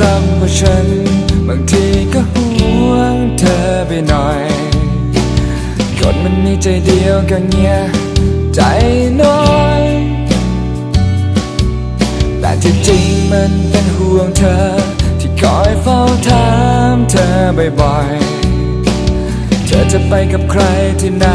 รับว่าฉัน บางทีก็ห่วงเธอไปหน่อย คนมันมีใจเดียวก็เงียใจน้อย แต่ที่จริงมันเป็นห่วงเธอ ที่คอยเฝ้าถามเธอบ่อยๆ เธอจะไปกับใครที่ไหน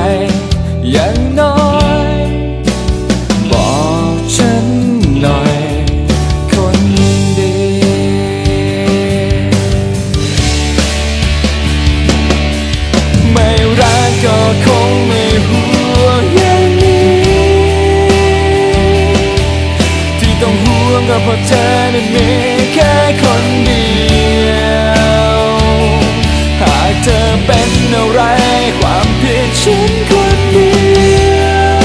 ฉันคนเดียว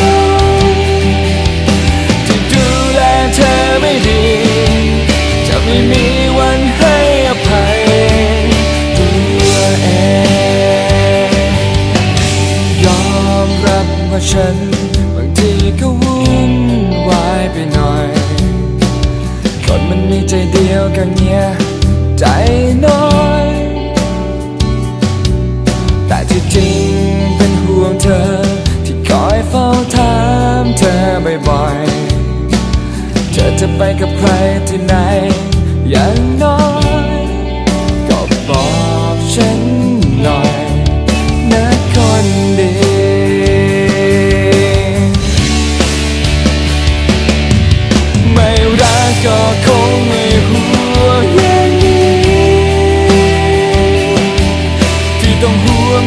ที่ดูแลเธอไม่ดี จะไม่มีวันให้อภัยตัวเองยอมรับว่าฉันบางทีก็วุ่นวายไปหน่อย คนมันมีใจเดียวกันเนี่ยใจน้อย แต่ที่จริง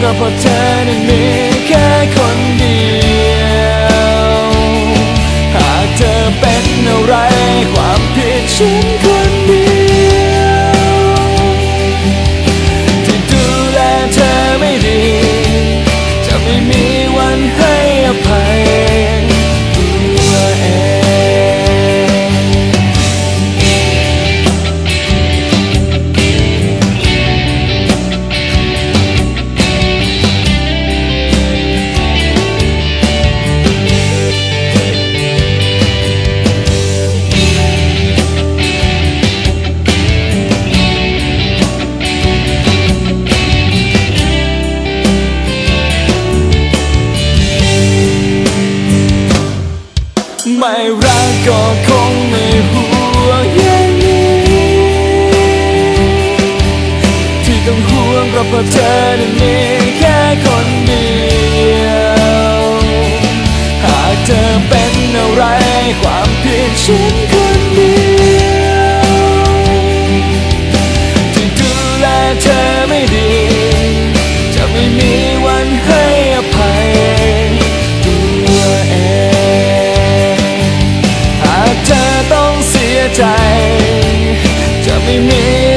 ก็เพราะเธอนั้นมีแค่คนเดียว หากเธอเป็นอะไรความผิดฉันค ราะเธอนั้นมีแค่คนเดียว หากเธอเป็นอะไรความผิดฉันคนเดียวที่ดูแลเธอไม่ดี จะไม่มีวันให้อภัยตัวเองหากเธอต้องเสียใจ จะไม่มี